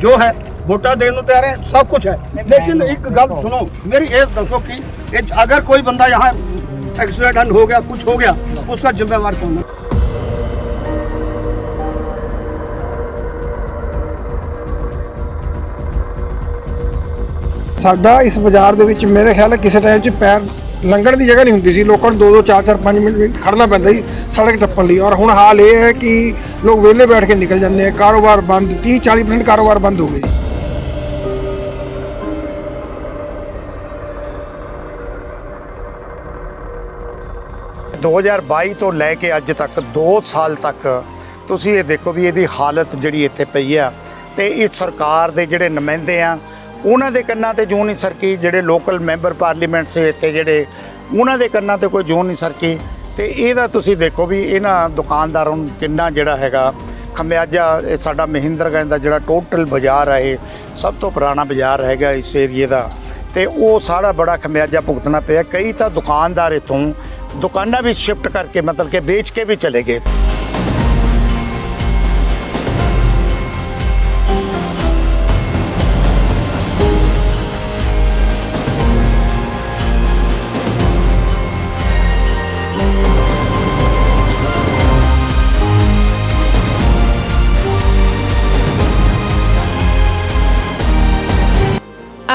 ਜੋ ਹੈ ਵੋਟਾਂ ਦੇਣ ਨੂੰ ਤਿਆਰ ਹੈ सब कुछ है लेकिन एक गल सुनो मेरी ये दसो कि ये अगर कोई बंदा यहाँ एक्सीडेंट हो गया कुछ हो गया उसका जिम्मेवार कौन है ਸਾਡਾ ਇਸ ਬਾਜ਼ਾਰ ਦੇ ਵਿੱਚ ਮੇਰੇ ਖਿਆਲ ਹੈ ਕਿਸੇ ਟਾਈਮ 'ਚ ਪੈਰ ਲੰਘਣ ਦੀ ਜਗ੍ਹਾ ਨਹੀਂ ਹੁੰਦੀ ਸੀ। ਲੋਕਾਂ ਨੂੰ 2-2 4-4 5 ਮਿੰਟ ਵੀ ਖੜਨਾ ਪੈਂਦਾ ਸੀ ਸੜਕ ਟੱਪਣ ਲਈ। ਔਰ ਹੁਣ ਹਾਲ ਇਹ ਹੈ ਕਿ ਲੋਕ ਵਿਹਲੇ ਬੈਠ ਕੇ ਨਿਕਲ ਜਾਂਦੇ ਆ। ਕਾਰੋਬਾਰ ਬੰਦ 30-40% ਕਾਰੋਬਾਰ ਬੰਦ ਹੋ ਗਏ ਜੀ। 2022 ਤੋਂ ਲੈ ਕੇ ਅੱਜ ਤੱਕ 2 ਸਾਲ ਤੱਕ, ਤੁਸੀਂ ਇਹ ਦੇਖੋ ਵੀ ਇਹਦੀ ਹਾਲਤ ਜਿਹੜੀ ਇੱਥੇ ਪਈ ਆ। ਤੇ ਇਹ ਸਰਕਾਰ ਦੇ ਜਿਹੜੇ ਨੁਮਾਇੰਦੇ ਆ ਉਹਨਾਂ ਦੇ ਕੰਨਾਂ ਤੇ ਜੂੰ ਨਹੀਂ ਸਰਕੀ, ਜਿਹੜੇ ਲੋਕਲ ਮੈਂਬਰ ਪਾਰਲੀਮੈਂਟ ਸੇ ਇੱਥੇ ਜਿਹੜੇ, ਉਹਨਾਂ ਦੇ ਕੰਨਾਂ ਤੇ ਕੋਈ ਜੂੰ ਨਹੀਂ ਸਰਕੀ। ਤੇ ਇਹਦਾ ਤੁਸੀਂ ਦੇਖੋ ਵੀ ਇਹਨਾਂ ਦੁਕਾਨਦਾਰਾਂ ਨੂੰ ਕਿੰਨਾ ਜਿਹੜਾ ਹੈਗਾ ਖਮਿਆਜਾ ਇਹ ਸਾਡਾ ਮਹਿੰਦਰਗੰਜ ਦਾ ਜਿਹੜਾ ਟੋਟਲ ਬਾਜ਼ਾਰ ਹੈ ਇਹ ਸਭ ਤੋਂ ਪੁਰਾਣਾ ਬਾਜ਼ਾਰ ਹੈਗਾ ਇਸ ਏਰੀਏ ਦਾ। ਤੇ ਉਹ ਸਾਰਾ ਬੜਾ ਖਮਿਆਜਾ ਭੁਗਤਣਾ ਪਿਆ। ਕਈ ਤਾਂ ਦੁਕਾਨਦਾਰ ਇਥੋਂ ਦੁਕਾਨਾਂ ਵੀ ਸ਼ਿਫਟ ਕਰਕੇ ਮਤਲਬ ਕਿ ਵੇਚ ਕੇ ਵੀ ਚਲੇ ਗਏ।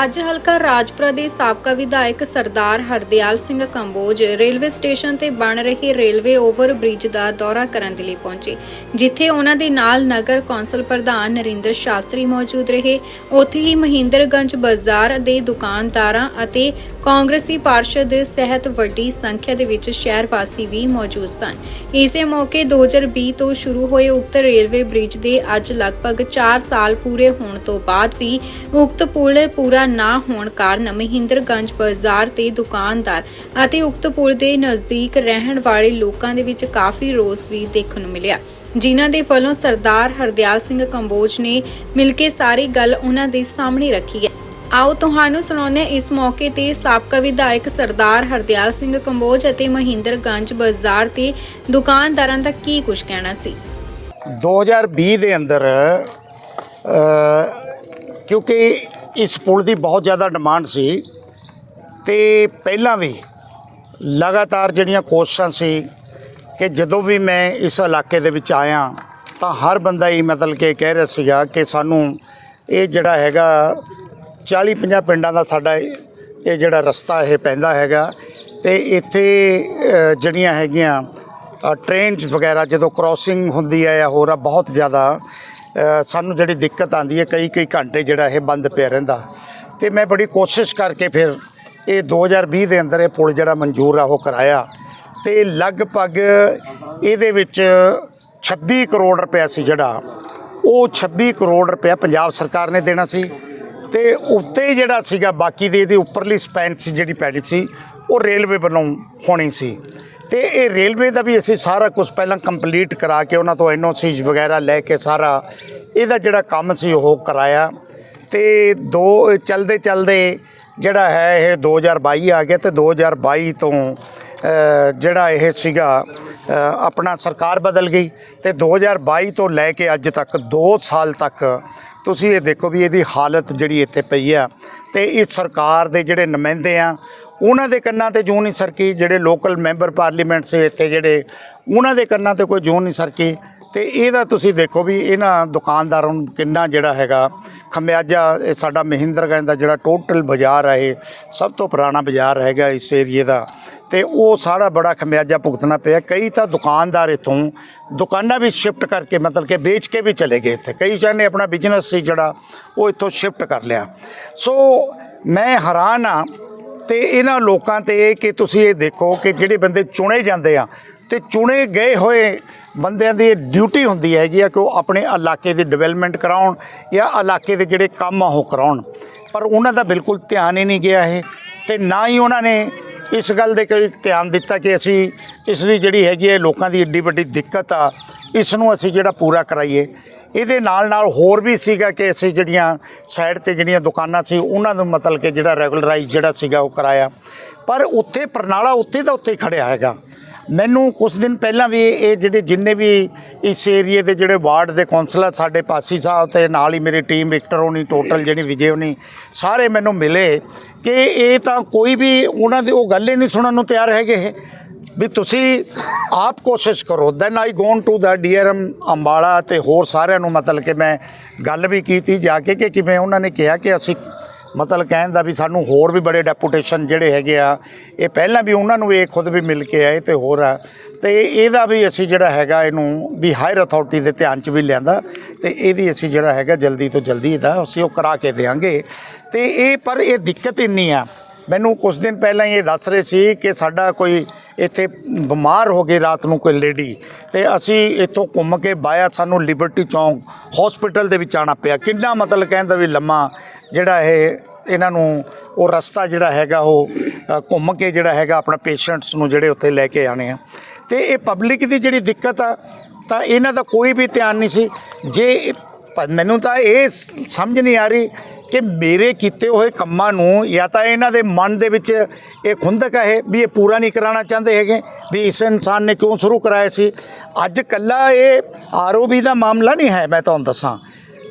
ਅੱਜ ਹਲਕਾ ਰਾਜਪੁਰਾ ਦੇ ਸਾਬਕਾ ਵਿਧਾਇਕ ਸਰਦਾਰ ਹਰਦਿਆਲ ਸਿੰਘ ਕੰਬੋਜ ਰੇਲਵੇ ਸਟੇਸ਼ਨ ਤੇ ਬਣ ਰਹੇ ਰੇਲਵੇ ਓਵਰ ਬ੍ਰਿਜ ਦਾ ਦੌਰਾ ਕਰਨ ਦੇ ਲਈ ਪਹੁੰਚੇ, ਜਿੱਥੇ ਉਹਨਾਂ ਦੇ ਨਾਲ ਨਗਰ ਕੌਂਸਲ ਪ੍ਰਧਾਨ ਨਰਿੰਦਰ ਸ਼ਾਸਤਰੀ ਮੌਜੂਦ ਰਹੇ। ਉੱਥੇ ਹੀ ਮਹਿੰਦਰਗੰਜ ਬਾਜ਼ਾਰ ਦੇ ਦੁਕਾਨਦਾਰਾਂ ਅਤੇ ਕਾਂਗਰਸੀ ਪਾਰਸ਼ਦ ਸਹਿਤ ਵੱਡੀ ਸੰਖਿਆ ਦੇ ਵਿੱਚ ਸ਼ਹਿਰ ਵਾਸੀ ਵੀ ਮੌਜੂਦ ਸਨ। ਇਸੇ ਮੌਕੇ 2020 ਤੋਂ ਸ਼ੁਰੂ ਹੋਏ ਉਕਤ ਰੇਲਵੇ ਬ੍ਰਿਜ ਦੇ ਅੱਜ ਲਗਭਗ 4 ਸਾਲ ਪੂਰੇ ਹੋਣ ਤੋਂ ਬਾਅਦ ਵੀ ਉਕਤ ਪੁਲ ਪੂਰਾ ਨਾ ਹੋਣ ਕਾਰਨ ਮਹਿੰਦਰਗੰਜ ਬਾਜ਼ਾਰ ਤੇ ਦੁਕਾਨਦਾਰ ਅਤੇ ਉਕਤ ਪੁਲ ਦੇ ਨਜ਼ਦੀਕ ਰਹਿਣ ਵਾਲੇ ਲੋਕਾਂ ਦੇ ਵਿੱਚ ਕਾਫੀ ਰੋਸ ਵੀ ਦੇਖਣ ਨੂੰ ਮਿਲਿਆ। ਜਿਨ੍ਹਾਂ ਦੇ ਵੱਲੋਂ ਸਰਦਾਰ ਹਰਦਿਆਲ ਸਿੰਘ ਕੰਬੋਜ ਨੇ ਮਿਲ ਕੇ ਸਾਰੀ ਗੱਲ ਉਹਨਾਂ ਦੇ ਸਾਹਮਣੇ ਰੱਖੀ ਹੈ। ਆਓ ਤੁਹਾਨੂੰ ਸੁਣਾਉਂਦੇ ਇਸ ਮੌਕੇ ਤੇ ਸਾਬਕਾ ਵਿਧਾਇਕ ਸਰਦਾਰ ਹਰਦਿਆਲ ਸਿੰਘ ਕੰਬੋਜ ਅਤੇ ਮਹਿੰਦਰਗੰਜ ਬਾਜ਼ਾਰ ਤੇ ਦੁਕਾਨਦਾਰਾਂ ਦਾ ਕੀ ਕੁਝ ਕਹਿਣਾ ਸੀ? 2020 ਦੇ ਅੰਦਰ ਕਿਉਂਕਿ ਇਸ ਪੁਲ ਦੀ ਬਹੁਤ ਜ਼ਿਆਦਾ ਡਿਮਾਂਡ ਸੀ ਤੇ ਪਹਿਲਾਂ ਵੀ ਲਗਾਤਾਰ ਜਿਹੜੀਆਂ ਕੋਸ਼ਿਸ਼ਾਂ ਸੀ ਕਿ ਜਦੋਂ ਵੀ ਮੈਂ ਇਸ ਇਲਾਕੇ ਦੇ ਵਿੱਚ ਆਇਆ ਤਾਂ ਹਰ ਬੰਦਾ ਹੀ ਮਤਲਬ ਕਿ ਕਹਿ ਰਿਹਾ ਸੀਗਾ ਕਿ ਸਾਨੂੰ ਇਹ ਜਿਹੜਾ ਹੈਗਾ 40 50 ਪਿੰਡਾਂ ਦਾ ਸਾਡਾ ਇਹ ਜਿਹੜਾ ਰਸਤਾ ਇਹ ਪੈਂਦਾ ਹੈਗਾ ਤੇ ਇੱਥੇ ਜਿਹੜੀਆਂ ਹੈਗੀਆਂ ਟ੍ਰੇਨਸ ਵਗੈਰਾ ਜਦੋਂ ਕ੍ਰਾਸਿੰਗ ਹੁੰਦੀ ਹੈ ਜਾਂ ਹੋਰ ਆ, ਬਹੁਤ ਜ਼ਿਆਦਾ ਸਾਨੂੰ ਜਿਹੜੀ ਦਿੱਕਤ ਆਉਂਦੀ ਹੈ, ਕਈ ਕਈ ਘੰਟੇ ਜਿਹੜਾ ਇਹ ਬੰਦ ਪਿਆ ਰਹਿੰਦਾ। ਤੇ ਮੈਂ ਬੜੀ ਕੋਸ਼ਿਸ਼ ਕਰਕੇ ਫਿਰ ਇਹ 2020 ਦੇ ਅੰਦਰ ਇਹ ਪੁਲ ਜਿਹੜਾ ਮਨਜ਼ੂਰ ਆ, ਉਹ ਕਰਾਇਆ। ਤੇ ਲਗਭਗ ਇਹਦੇ ਵਿੱਚ 26 ਕਰੋੜ ਰੁਪਇਆ ਸੀ ਜਿਹੜਾ, ਉਹ 26 ਕਰੋੜ ਰੁਪਇਆ ਪੰਜਾਬ ਸਰਕਾਰ ਨੇ ਦੇਣਾ ਸੀ। ਤੇ ਉੱਤੇ ਜਿਹੜਾ ਸੀਗਾ, ਬਾਕੀ ਦੇ ਇਹਦੀ ਉੱਪਰਲੀ ਸਪੈਨ ਸੀ, ਜਿਹੜੀ ਪੈਣੀ ਸੀ, ਉਹ ਰੇਲਵੇ ਵੱਲੋਂ ਹੋਣੀ ਸੀ। ਤੇ ਇਹ ਰੇਲਵੇ ਦਾ ਵੀ ਅਸੀਂ ਸਾਰਾ ਕੁਝ ਪਹਿਲਾਂ ਕੰਪਲੀਟ ਕਰਾ ਕੇ ਉਹਨਾਂ ਤੋਂ ਐਨਓਸੀਜ਼ ਵਗੈਰਾ ਲੈ ਕੇ ਸਾਰਾ ਇਹਦਾ ਜਿਹੜਾ ਕੰਮ ਸੀ ਉਹ ਕਰਾਇਆ। ਤੇ ਦੋ ਚਲਦੇ ਚਲਦੇ ਜਿਹੜਾ ਹੈ ਇਹ 2022 ਆ ਗਿਆ ਤੇ 2022 ਤੋਂ ਜਿਹੜਾ ਇਹ ਸੀਗਾ ਆਪਣਾ ਸਰਕਾਰ ਬਦਲ ਗਈ ਤੇ 2022 ਤੋਂ ਲੈ ਕੇ ਅੱਜ ਤੱਕ 2 ਸਾਲ ਤੱਕ ਤੁਸੀਂ ਇਹ ਦੇਖੋ ਵੀ ਇਹਦੀ ਹਾਲਤ ਜਿਹੜੀ ਇੱਥੇ ਪਈ ਆ। ਤੇ ਇਸ ਸਰਕਾਰ ਦੇ ਜਿਹੜੇ ਨੁਮਾਇੰਦੇ ਆ ਉਹਨਾਂ ਦੇ ਕੰਨਾਂ ਤੇ ਜੂੰ ਨਹੀਂ ਸਰਕੀ, ਜਿਹੜੇ ਲੋਕਲ ਮੈਂਬਰ ਪਾਰਲੀਮੈਂਟ ਸੇ ਇੱਥੇ ਜਿਹੜੇ, ਉਹਨਾਂ ਦੇ ਕੰਨਾਂ ਤੇ ਕੋਈ ਜੂੰ ਨਹੀਂ ਸਰਕੀ। ਤੇ ਇਹਦਾ ਤੁਸੀਂ ਦੇਖੋ ਵੀ ਇਹਨਾਂ ਦੁਕਾਨਦਾਰਾਂ ਨੂੰ ਕਿੰਨਾ ਜਿਹੜਾ ਹੈਗਾ ਖਮਿਆਜਾ, ਇਹ ਸਾਡਾ ਮਹਿੰਦਰਗੰਜ ਦਾ ਜਿਹੜਾ ਟੋਟਲ ਬਾਜ਼ਾਰ ਹੈ ਇਹ, ਸਭ ਤੋਂ ਪੁਰਾਣਾ ਬਾਜ਼ਾਰ ਹੈਗਾ ਇਸ ਏਰੀਏ ਦਾ। ਤੇ ਉਹ ਸਾਰਾ ਬੜਾ ਖਮਿਆਜਾ ਭੁਗਤਣਾ ਪਿਆ। ਕਈ ਤਾਂ ਦੁਕਾਨਦਾਰ ਇਥੋਂ ਦੁਕਾਨਾਂ ਵੀ ਸ਼ਿਫਟ ਕਰਕੇ, ਮਤਲਬ ਕਿ ਵੇਚ ਕੇ ਵੀ ਚਲੇ ਗਏ ਇੱਥੇ। ਕਈ ਚਾਹਨੇ ਆਪਣਾ ਬਿਜ਼ਨਸ ਸੀ ਜਿਹੜਾ, ਉਹ ਇੱਥੋਂ ਸ਼ਿਫਟ ਕਰ ਲਿਆ। ਸੋ ਮੈਂ ਹੈਰਾਨ ਆ ਤੇ ਇਹਨਾਂ ਲੋਕਾਂ ਤੇ ਕਿ ਤੁਸੀਂ ਇਹ ਦੇਖੋ ਕਿ ਜਿਹੜੇ ਬੰਦੇ ਚੁਣੇ ਜਾਂਦੇ ਆ ਤੇ ਚੁਣੇ ਗਏ ਹੋਏ ਬੰਦਿਆਂ ਦੀ ਡਿਊਟੀ ਹੁੰਦੀ ਹੈਗੀ ਆ ਕਿ ਉਹ ਆਪਣੇ ਇਲਾਕੇ ਦੀ ਡਿਵੈਲਪਮੈਂਟ ਕਰਾਉਣ ਜਾਂ ਇਲਾਕੇ ਦੇ ਜਿਹੜੇ ਕੰਮ ਆ ਉਹ ਕਰਾਉਣ। ਪਰ ਉਹਨਾਂ ਦਾ ਬਿਲਕੁਲ ਧਿਆਨ ਹੀ ਨਹੀਂ ਗਿਆ ਇਹ ਤੇ ਨਾ ਹੀ ਉਹਨਾਂ ਨੇ ਇਸ ਗੱਲ ਦੇ ਕੋਈ ਧਿਆਨ ਦਿੱਤਾ ਕਿ ਅਸੀਂ ਇਸ ਦੀ ਜਿਹੜੀ ਹੈਗੀ ਹੈ ਲੋਕਾਂ ਦੀ ਏਡੀ ਵੱਡੀ ਦਿੱਕਤ ਆ, ਇਸ ਨੂੰ ਅਸੀਂ ਜਿਹੜਾ ਪੂਰਾ ਕਰਾਈਏ। ਇਹਦੇ ਨਾਲ ਨਾਲ ਹੋਰ ਵੀ ਸੀਗਾ ਕਿ ਅਸੀਂ ਜਿਹੜੀਆਂ ਸਾਈਡ ਤੇ ਜਿਹੜੀਆਂ ਦੁਕਾਨਾਂ ਸੀ, ਉਹਨਾਂ ਨੂੰ ਮਤਲਬ ਕਿ ਜਿਹੜਾ ਰੈਗੂਲਰਾਈਜ਼ ਜਿਹੜਾ ਸੀਗਾ ਉਹ ਕਰਾਇਆ ਪਰ ਉੱਥੇ ਪ੍ਰਣਾਲਾ ਉੱਥੇ ਦਾ ਉੱਥੇ ਹੀ ਖੜਿਆ ਹੈਗਾ ਮੈਨੂੰ ਕੁਝ ਦਿਨ ਪਹਿਲਾਂ ਵੀ ਇਹ ਜਿਹੜੇ ਜਿੰਨੇ ਵੀ ਇਸ ਏਰੀਏ ਦੇ ਜਿਹੜੇ ਵਾਰਡ ਦੇ ਕੌਂਸਲਰ ਸਾਡੇ ਪਾਸੀ ਸਾਹਿਬ ਤੇ ਨਾਲ ਹੀ ਮੇਰੀ ਟੀਮ ਵਿਕਟਰ ਹੋਣੀ ਟੋਟਲ ਜਿਹੜੀ ਵਿਜੇ ਹੋਣੀ, ਸਾਰੇ ਮੈਨੂੰ ਮਿਲੇ ਕਿ ਇਹ ਤਾਂ ਕੋਈ ਵੀ ਉਹਨਾਂ ਦੀ ਉਹ ਗੱਲ ਹੀ ਨਹੀਂ ਸੁਣਨ ਨੂੰ ਤਿਆਰ ਹੈਗੇ ਇਹ। ਵੀ ਤੁਸੀਂ ਆਪ ਕੋਸ਼ਿਸ਼ ਕਰੋ। Then I going to the DRM Ambala ਤੇ ਹੋਰ ਸਾਰਿਆਂ ਨੂੰ ਮਤਲਬ ਕਿ ਮੈਂ ਗੱਲ ਵੀ ਕੀਤੀ ਜਾ ਕੇ ਕਿ ਕਿਵੇਂ ਉਹਨਾਂ ਨੇ ਕਿਹਾ ਕਿ ਅਸੀਂ ਮਤਲਬ ਕਹਿਣ ਦਾ ਵੀ ਸਾਨੂੰ ਹੋਰ ਵੀ ਬੜੇ ਡੈਪੂਟੇਸ਼ਨ ਜਿਹੜੇ ਹੈਗੇ ਆ, ਇਹ ਪਹਿਲਾਂ ਵੀ ਉਹਨਾਂ ਨੂੰ ਇਹ ਖੁਦ ਵੀ ਮਿਲ ਕੇ ਆਏ ਤੇ ਹੋਰ ਆ। ਤੇ ਇਹਦਾ ਵੀ ਅਸੀਂ ਜਿਹੜਾ ਹੈਗਾ ਇਹਨੂੰ ਵੀ ਹਾਇਰ ਅਥਾਰਟੀ ਦੇ ਧਿਆਨ 'ਚ ਵੀ ਲਿਆਂਦਾ ਤੇ ਇਹਦੀ ਅਸੀਂ ਜਿਹੜਾ ਹੈਗਾ ਜਲਦੀ ਤੋਂ ਜਲਦੀ ਇਹਦਾ ਅਸੀਂ ਉਹ ਕਰਾ ਕੇ ਦੇਵਾਂਗੇ। ਤੇ ਇਹ ਪਰ ਇਹ ਦਿੱਕਤ ਇੰਨੀ ਆ ਮੈਨੂੰ ਕੁਝ ਦਿਨ ਪਹਿਲਾਂ ਹੀ ਇਹ ਦੱਸ ਰਹੇ ਸੀ ਕਿ ਸਾਡਾ ਕੋਈ ਇੱਥੇ ਬਿਮਾਰ ਹੋ ਗਈ ਰਾਤ ਨੂੰ ਕੋਈ ਲੇਡੀ ਤੇ ਅਸੀਂ ਇੱਥੋਂ ਘੁੰਮ ਕੇ ਬਾਇਆ ਸਾਨੂੰ ਲਿਬਰਟੀ ਚੌਂਕ ਹਸਪੀਟਲ ਦੇ ਵਿੱਚ ਆਣਾ ਪਿਆ। ਕਿੰਨਾ ਮਤਲਬ ਕਹਿੰਦਾ ਵੀ ਲੰਮਾ ਜਿਹੜਾ ਇਹ ਇਹਨਾਂ ਨੂੰ ਉਹ ਰਸਤਾ ਜਿਹੜਾ ਹੈਗਾ ਉਹ ਘੁੰਮ ਕੇ ਜਿਹੜਾ ਹੈਗਾ ਆਪਣਾ ਪੇਸ਼ੈਂਟਸ ਨੂੰ ਜਿਹੜੇ ਉੱਥੇ ਲੈ ਕੇ ਆਣੇ ਆ। ਤੇ ਇਹ ਪਬਲਿਕ ਦੀ ਜਿਹੜੀ ਦਿੱਕਤ ਆ, ਤਾਂ ਇਹਨਾਂ ਦਾ ਕੋਈ ਵੀ ਧਿਆਨ ਨਹੀਂ ਸੀ। ਜੇ ਮੈਨੂੰ ਤਾਂ ਇਹ ਸਮਝ ਨਹੀਂ ਆ ਰਹੀ ਕਿ ਮੇਰੇ ਕੀਤੇ ਹੋਏ ਕੰਮਾਂ ਨੂੰ ਜਾਂ ਤਾਂ ਇਹਨਾਂ ਦੇ ਮਨ ਦੇ ਵਿੱਚ ਇਹ ਖੁੰਦਕ ਹੈ ਵੀ ਇਹ ਪੂਰਾ ਨਹੀਂ ਕਰਾਉਣਾ ਚਾਹੁੰਦੇ ਹੈਗੇ, ਵੀ ਇਸ ਇਨਸਾਨ ਨੇ ਕਿਉਂ ਸ਼ੁਰੂ ਕਰਾਇਆ ਸੀ। ਅੱਜ ਕੱਲਾ ਇਹ ਆਰਓਬੀ ਦਾ ਮਾਮਲਾ ਨਹੀਂ ਹੈ, ਮੈਂ ਤੁਹਾਨੂੰ ਦੱਸਾਂ।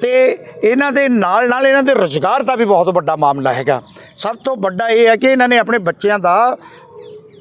ਤੇ ਇਹਨਾਂ ਦੇ ਨਾਲ ਨਾਲ ਇਹਨਾਂ ਦੇ ਰੁਜ਼ਗਾਰ ਦਾ ਵੀ ਬਹੁਤ ਵੱਡਾ ਮਾਮਲਾ ਹੈਗਾ। ਸਭ ਤੋਂ ਵੱਡਾ ਇਹ ਹੈ ਕਿ ਇਹਨਾਂ ਨੇ ਆਪਣੇ ਬੱਚਿਆਂ ਦਾ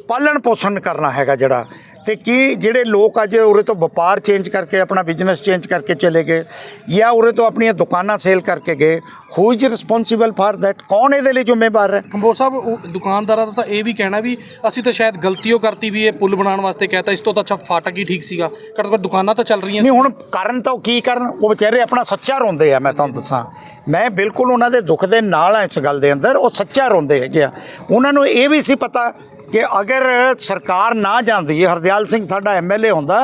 ਪਾਲਣ ਪੋਸ਼ਣ ਕਰਨਾ ਹੈਗਾ ਜਿਹੜਾ। ਤੇ ਕੀ ਜਿਹੜੇ ਲੋਕ ਅੱਜ ਉਰੇ ਤੋਂ ਵਪਾਰ ਚੇਂਜ ਕਰਕੇ ਆਪਣਾ ਬਿਜ਼ਨਸ ਚੇਂਜ ਕਰਕੇ ਚਲੇ ਗਏ ਜਾਂ ਉਰੇ ਤੋਂ ਆਪਣੀਆਂ ਦੁਕਾਨਾਂ ਸੇਲ ਕਰਕੇ ਗਏ who is responsible for that ਕੌਣ ਇਹਦੇ ਲਈ ਜ਼ਿੰਮੇਵਾਰ ਹੈ? ਕੰਬੋਜ ਸਾਹਿਬ ਉਹ ਦੁਕਾਨਦਾਰਾਂ ਦਾ ਤਾਂ ਇਹ ਵੀ ਕਹਿਣਾ ਵੀ ਅਸੀਂ ਤਾਂ ਸ਼ਾਇਦ ਗਲਤੀਓ ਕਰਤੀ ਵੀ ਇਹ ਪੁਲ ਬਣਾਉਣ ਵਾਸਤੇ ਕਹਿਤਾ ਇਸ ਤੋਂ ਤਾਂ ਅੱਛਾ ਫਾਟਕ ਹੀ ਠੀਕ ਸੀਗਾ। ਘੱਟੋ ਘੱਟ ਦੁਕਾਨਾਂ ਤਾਂ ਚੱਲ ਰਹੀਆਂ ਨਹੀਂ ਹੁਣ ਕਰਨ ਤਾਂ ਕੀ ਕਰਨ? ਉਹ ਵਿਚਾਰੇ ਆਪਣਾ ਸੱਚਾ ਰੋਂਦੇ ਆ ਮੈਂ ਤੁਹਾਨੂੰ ਦੱਸਾਂ। ਮੈਂ ਬਿਲਕੁਲ ਉਹਨਾਂ ਦੇ ਦੁੱਖ ਦੇ ਨਾਲ ਆ ਇਸ ਗੱਲ ਦੇ ਅੰਦਰ ਉਹ ਸੱਚਾ ਰੋਂਦੇ ਹੈਗੇ ਆ। ਉਹਨਾਂ ਨੂੰ ਇਹ ਵੀ ਸੀ ਪਤਾ ਕਿ ਅਗਰ ਸਰਕਾਰ ਨਾ ਜਾਂਦੀ ਹਰਦਿਆਲ ਸਿੰਘ ਸਾਡਾ ਐਮਐਲਏ ਹੁੰਦਾ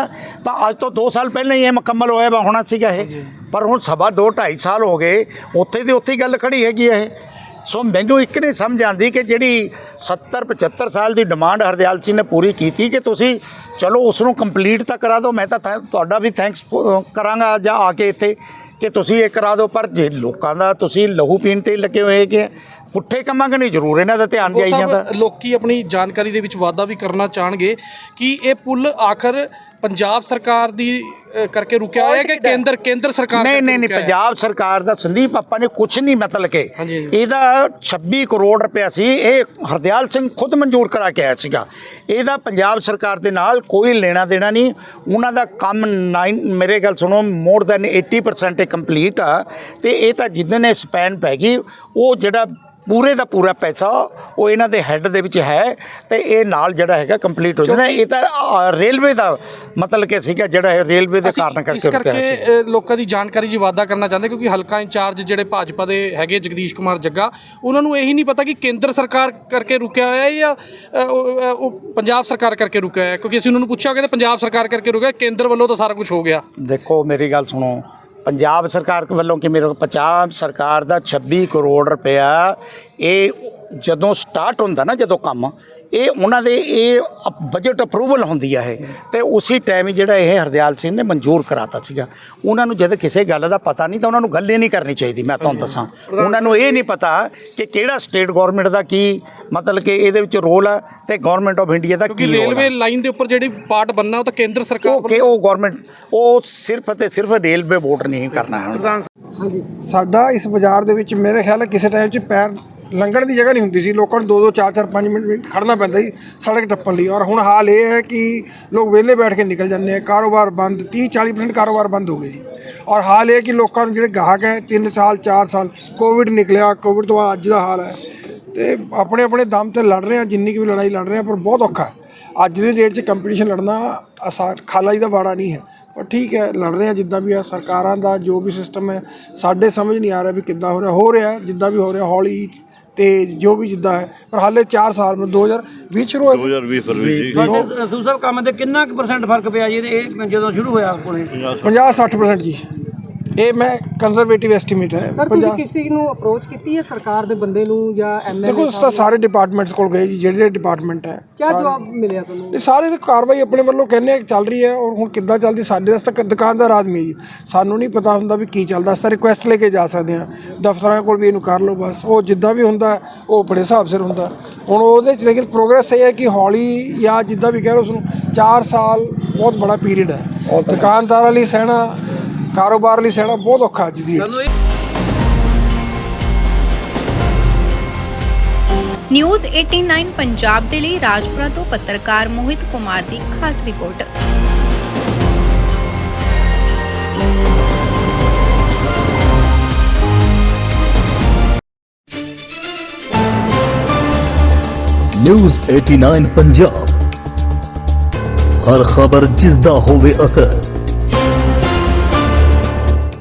ਤਾਂ ਅੱਜ ਤੋਂ 2 ਸਾਲ ਪਹਿਲਾਂ ਹੀ ਇਹ ਮੁਕੰਮਲ ਹੋਇਆ ਵਾ ਹੋਣਾ ਸੀਗਾ ਇਹ। ਪਰ ਹੁਣ ਸਵਾ 2 2.5 ਸਾਲ ਹੋ ਗਏ ਉੱਥੇ ਦੀ ਉੱਥੇ ਹੀ ਗੱਲ ਖੜੀ ਹੈਗੀ ਇਹ। ਸੋ ਮੈਨੂੰ ਇੱਕ ਨਹੀਂ ਸਮਝ ਆਉਂਦੀ ਕਿ ਜਿਹੜੀ 70 75 ਸਾਲ ਦੀ ਡਿਮਾਂਡ ਹਰਦਿਆਲ ਸਿੰਘ ਨੇ ਪੂਰੀ ਕੀਤੀ ਕਿ ਤੁਸੀਂ ਚਲੋ ਉਸ ਨੂੰ ਕੰਪਲੀਟ ਤਾਂ ਕਰਾ ਦਿਓ ਮੈਂ ਤਾਂ ਤੁਹਾਡਾ ਵੀ ਥੈਂਕਸ ਕਰਾਂਗਾ ਜਾਂ ਆ ਕੇ ਇੱਥੇ ਕਿ ਤੁਸੀਂ ਇਹ ਕਰਾ ਦਿਓ। ਪਰ ਜੇ ਲੋਕਾਂ ਦਾ ਤੁਸੀਂ ਲਹੂ ਪੀਣ ਤੇ ਲੱਗੇ ਹੋਏ ਕਿ ਪੁੱਠੇ ਕੰਮਾਂ ਕਨੀ ਜ਼ਰੂਰ ਇਹਨਾਂ ਦਾ ਧਿਆਨ ਜਾਈ ਜਾਂਦਾ। ਲੋਕੀ ਆਪਣੀ ਜਾਣਕਾਰੀ ਦੇ ਵਿੱਚ ਵਾਧਾ ਵੀ ਕਰਨਾ ਚਾਹਣਗੇ ਕਿ ਇਹ ਪੁਲ ਆਖਰ ਪੰਜਾਬ ਸਰਕਾਰ ਦੀ ਅ, ਕਰਕੇ ਰੁਕਿਆ ਹੋਇਆ ਕਿ ਕੇਂਦਰ ਕੇਂਦਰ ਸਰਕਾਰ ਨਹੀਂ ਕਰਕੇ ਨਹੀਂ ਨਹੀਂ ਰੁਕਿਆ? ਪੰਜਾਬ ਸਰਕਾਰ ਦਾ ਸੰਦੀਪ ਆਪਾਂ ਨੇ ਕੁਝ ਨਹੀਂ ਮਤਲਬ ਕਿ ਹਾਂਜੀ, ਹਾਂਜੀ। ਇਹਦਾ 26 ਕਰੋੜ ਰੁਪਇਆ ਸੀ ਇਹ ਹਰਦਿਆਲ ਸਿੰਘ ਖੁਦ ਮਨਜ਼ੂਰ ਕਰਾ ਕੇ ਆਇਆ ਸੀਗਾ। ਇਹਦਾ ਪੰਜਾਬ ਸਰਕਾਰ ਦੇ ਨਾਲ ਕੋਈ ਲੈਣਾ ਦੇਣਾ ਨਹੀਂ। ਉਹਨਾਂ ਦਾ ਕੰਮ 9 ਮੇਰੇ ਗੱਲ ਸੁਣੋ ਮੋਰ ਦੈਨ 80% ਇਹ ਕੰਪਲੀਟ ਆ। ਤੇ ਇਹ ਤਾਂ ਜਿੱਦਨ ਇਹ ਸਪੈਨ ਪੈ ਗਈ ਉਹ ਜਿਹੜਾ ਪੂਰੇ ਦਾ ਪੂਰਾ ਪੈਸਾ ਉਹ ਇਹਨਾਂ ਦੇ ਹੈੱਡ ਦੇ ਵਿੱਚ ਹੈ। ਤੇ ਇਹ ਨਾਲ ਜਿਹੜਾ ਹੈਗਾ ਕੰਪਲੀਟ ਹੋ ਜਾਣਾ। ਇਹ ਤਾਂ ਅ, ਰੇਲਵੇ ਦਾ ਮਤਲਬ ਕਿ ਸੀਗਾ ਜਿਹੜਾ ਇਹ ਰੇਲਵੇ ਦੇ ਕਾਰਨ ਇਸ ਕਰਕੇ ਰੁਕਿਆ ਕਰਕੇ ਸੀ ਅ, ਲੋਕਾਂ ਦੀ ਜਾਣਕਾਰੀ 'ਚ ਵਾਧਾ ਕਰਨਾ ਚਾਹੁੰਦੇ ਕਿਉਂਕਿ ਹਲਕਾ ਇੰਚਾਰਜ ਜਿਹੜੇ ਭਾਜਪਾ ਦੇ ਹੈਗੇ ਜਗਦੀਸ਼ ਕੁਮਾਰ ਜੱਗਾ ਉਹਨਾਂ ਨੂੰ ਇਹੀ ਨਹੀਂ ਪਤਾ ਕਿ ਕੇਂਦਰ ਸਰਕਾਰ ਕਰਕੇ ਰੁਕਿਆ ਹੋਇਆ ਹੈ ਜਾਂ ਅ, ਉਹ ਅ, ਉਹ ਪੰਜਾਬ ਸਰਕਾਰ ਕਰਕੇ ਰੁਕਿਆ ਹੋਇਆ ਹੈ। ਕਿਉਂਕਿ ਅਸੀਂ ਉਹਨਾਂ ਨੂੰ ਪੁੱਛਿਆ ਕਿ ਪੰਜਾਬ ਸਰਕਾਰ ਕਰਕੇ ਰੁਕਿਆ ਕੇਂਦਰ ਵੱਲੋਂ ਤਾਂ ਸਾਰਾ ਕੁਝ ਹੋ ਗਿਆ। ਦੇਖੋ ਮੇਰੀ ਗੱਲ ਸੁਣੋ। ਪੰਜਾਬ ਸਰਕਾਰ ਵੱਲੋਂ ਕਿ ਮੇਰੇ ਪੰਜਾਬ ਸਰਕਾਰ ਦਾ 26 ਕਰੋੜ ਰੁਪਇਆ ਇਹ ਜਦੋਂ ਸਟਾਰਟ ਹੁੰਦਾ ਨਾ ਜਦੋਂ ਕੰਮ ਇਹ ਉਹਨਾਂ ਦੇ ਇਹ ਬਜਟ ਅਪਰੂਵਲ ਹੁੰਦੀ ਆ ਇਹ। ਤੇ ਉਸੇ ਟਾਈਮ ਹੀ ਜਿਹੜਾ ਇਹ ਹਰਦਿਆਲ ਸਿੰਘ ਨੇ ਮਨਜ਼ੂਰ ਕਰਾਤਾ ਸੀਗਾ। ਉਹਨਾਂ ਨੂੰ ਜਦ ਕਿਸੇ ਗੱਲ ਦਾ ਪਤਾ ਨਹੀਂ ਤਾਂ ਉਹਨਾਂ ਨੂੰ ਗੱਲ ਨਹੀਂ ਕਰਨੀ ਚਾਹੀਦੀ ਮੈਂ ਤੁਹਾਨੂੰ ਦੱਸਾਂ। ਉਹਨਾਂ ਨੂੰ ਇਹ ਨਹੀਂ ਪਤਾ ਕਿ ਕਿਹੜਾ ਸਟੇਟ ਗਵਰਨਮੈਂਟ ਦਾ ਕੀ ਮਤਲਬ ਕਿ ਇਹਦੇ ਵਿੱਚ ਰੋਲ ਆ ਤੇ ਗਵਰਨਮੈਂਟ ਆਫ ਇੰਡੀਆ ਦਾ ਕੀ ਰੋਲ ਰੇਲਵੇ ਲਾਈਨ ਦੇ ਉੱਪਰ ਜਿਹੜੀ ਪਾਰਟ ਬੰਨਣਾ ਉਹ ਤਾਂ ਕੇਂਦਰ ਸਰਕਾਰ ਉਹ ਕਿ ਉਹ ਗਵਰਨਮੈਂਟ ਉਹ ਸਿਰਫ ਤੇ ਸਿਰਫ ਰੇਲਵੇ ਬੋਰਡ ਨਹੀਂ ਕਰਨਾ ਹੈ। ਸਾਡਾ ਇਸ ਬਾਜ਼ਾਰ ਦੇ ਵਿੱਚ ਮੇਰੇ ਖਿਆਲ ਕਿਸੇ ਟਾਈਮ 'ਚ ਪੈਰ ਲੰਘਣ ਦੀ ਜਗ੍ਹਾ ਨਹੀਂ ਹੁੰਦੀ ਸੀ। ਲੋਕਾਂ ਨੂੰ 2 2 4 4 5 ਮਿੰਟ ਖੜਨਾ ਪੈਂਦਾ ਸੀ ਸੜਕ ਟੱਪਣ ਲਈ। ਔਰ ਹੁਣ ਹਾਲ ਇਹ ਹੈ ਕਿ ਲੋਕ ਵਿਹਲੇ ਬੈਠ ਕੇ ਨਿਕਲ ਜਾਂਦੇ ਆ। ਕਾਰੋਬਾਰ ਬੰਦ 30 40% ਕਾਰੋਬਾਰ ਬੰਦ ਹੋ ਗਏ ਜੀ। ਔਰ ਹਾਲ ਇਹ ਕਿ ਲੋਕਾਂ ਨੂੰ ਜਿਹੜੇ ਗਾਹਕ ਹੈ 3 ਸਾਲ 4 ਸਾਲ ਕੋਵਿਡ ਨਿਕਲਿਆ। ਕੋਵਿਡ ਤੋਂ ਬਾਅਦ ਅੱਜ ਦਾ ਹਾਲ ਹੈ। ਤੇ ਆਪਣੇ ਆਪਣੇ ਦਮ ਤੇ ਲੜ ਰਹੇ ਆ, ਜਿੰਨੀ ਕੁ ਵੀ ਲੜਾਈ ਲੜ ਰਹੇ ਆ, ਪਰ ਬਹੁਤ ਔਖਾ ਅੱਜ ਦੀ ਡੇਟ 'ਚ ਕੰਪੀਟੀਸ਼ਨ ਲੜਨਾ ਆਸਾਨ, ਖਾਲਾ ਜੀ ਦਾ ਬਾੜਾ ਨਹੀਂ ਹੈ। ਪਰ ਠੀਕ ਹੈ, ਲੜ ਰਹੇ ਆ ਜਿੱਦਾਂ ਵੀ ਆ, ਸਰਕਾਰਾਂ ਦਾ ਜੋ ਵੀ ਸਿਸਟਮ ਹੈ, ਸਾਡੇ ਸਮਝ ਨਹੀਂ ਆ ਰਿਹਾ ਵੀ ਕਿੱਦਾਂ ਹੋ ਰਿਹਾ। ਹੋ ਰਿਹਾ, ਜਿੱਦਾਂ ਵੀ ਹੋ ਰਿਹਾ, ਹੌਲੀ ਤੇਜ਼ ਜੋ ਵੀ ਜਿੱਦਾਂ ਹੈ ਪਰ ਹਾਲੇ 4 ਸਾਲ में 2020 ਸ਼ੁਰੂ ਹੋਇਆ ਸੀ। 2020 ਫਰਵਰੀ ਜੀ। ਤੁਹਾਡੇ ਸਾਹਿਬ ਕੰਮ ਤੇ ਕਿੰਨਾ ਕੁ ਪਰਸੈਂਟ ਫ਼ਰਕ ਪਿਆ ਜੀ? ਇਹ ਇਹ ਜਦੋਂ ਸ਼ੁਰੂ ਹੋਇਆ ਕੋਲੇ 50 60% ਜੀ। ਇਹ ਮੈਂ ਕੰਜ਼ਰਵੇਟਿਵ ਐਸਟੀਮੇਟ ਹੈ ਸਰ ਤੁਸੀਂ ਕਿਸੇ ਨੂੰ ਅਪਰੋਚ ਕੀਤੀ ਹੈ ਸਰਕਾਰ ਦੇ ਬੰਦੇ ਨੂੰ ਜਾਂ ਐਮਐਲਏ ਦੇਖੋ ਉਸ ਤਾਂ ਸਾਰੇ ਡਿਪਾਰਟਮੈਂਟਸ ਕੋਲ ਗਏ ਜੀ ਜਿਹੜੇ ਡਿਪਾਰਟਮੈਂਟ ਹੈ ਕੀ ਜਵਾਬ ਮਿਲਿਆ ਤੁਹਾਨੂੰ? ਇਹ ਸਾਰੇ ਦੀ ਕਾਰਵਾਈ ਆਪਣੇ ਵੱਲੋਂ ਕਹਿੰਦੇ ਆ ਕਿ ਚੱਲ ਰਹੀ ਹੈ ਔਰ ਹੁਣ ਕਿੱਦਾਂ ਚੱਲਦੀ ਸਾਡੇ ਵਾਸਤੇ ਤਾਂ ਦੁਕਾਨਦਾਰ ਆਦਮੀ ਹੈ ਜੀ। ਸਾਨੂੰ ਨਹੀਂ ਪਤਾ ਹੁੰਦਾ ਵੀ ਕੀ ਚੱਲਦਾ ਅਸੀਂ ਰਿਕੁਐਸਟ ਲੈ ਕੇ ਜਾ ਸਕਦੇ ਹਾਂ। ਦਫ਼ਤਰਾਂ ਕੋਲ ਵੀ ਇਹਨੂੰ ਕਰ ਲਓ ਬਸ। ਉਹ ਜਿੱਦਾਂ ਵੀ ਹੁੰਦਾ ਉਹ ਆਪਣੇ ਹਿਸਾਬ ਸਿਰ ਹੁੰਦਾ। ਹੁਣ ਉਹਦੇ ਚ ਲੇਕਿਨ ਪ੍ਰੋਗਰੈਸ ਇਹ ਹੈ ਕਿ ਹੌਲੀ ਜਾਂ ਜਿੱਦਾਂ ਵੀ ਕਹਿ ਲਓ ਉਸਨੂੰ 4 ਸਾਲ ਬਹੁਤ ਬੜਾ ਪੀਰੀਅਡ ਹੈ। ਦੁਕਾਨਦਾਰਾਂ ਲਈ ਸਹਿਣਾ ਕਾਰੋਬਾਰ ਲਈ ਸਹਿਣਾ ਬਹੁਤ ਔਖਾ ਅੱਜ ਦੀ ਡੇਟ 'ਚ। ਨਿਊਜ਼ 89 ਪੰਜਾਬ ਦੇ ਲਈ ਰਾਜਪੁਰਾ ਤੋਂ ਪੱਤਰਕਾਰ ਮੋਹਿਤ ਕੁਮਾਰ ਦੀ ਖਾਸ ਰਿਪੋਰਟ। ਨਿਊਜ਼ 89 ਪੰਜਾਬ। ਹਰ ਖਬਰ ਜਿਸ ਦਾ ਹੋਵੇ ਅਸਰ।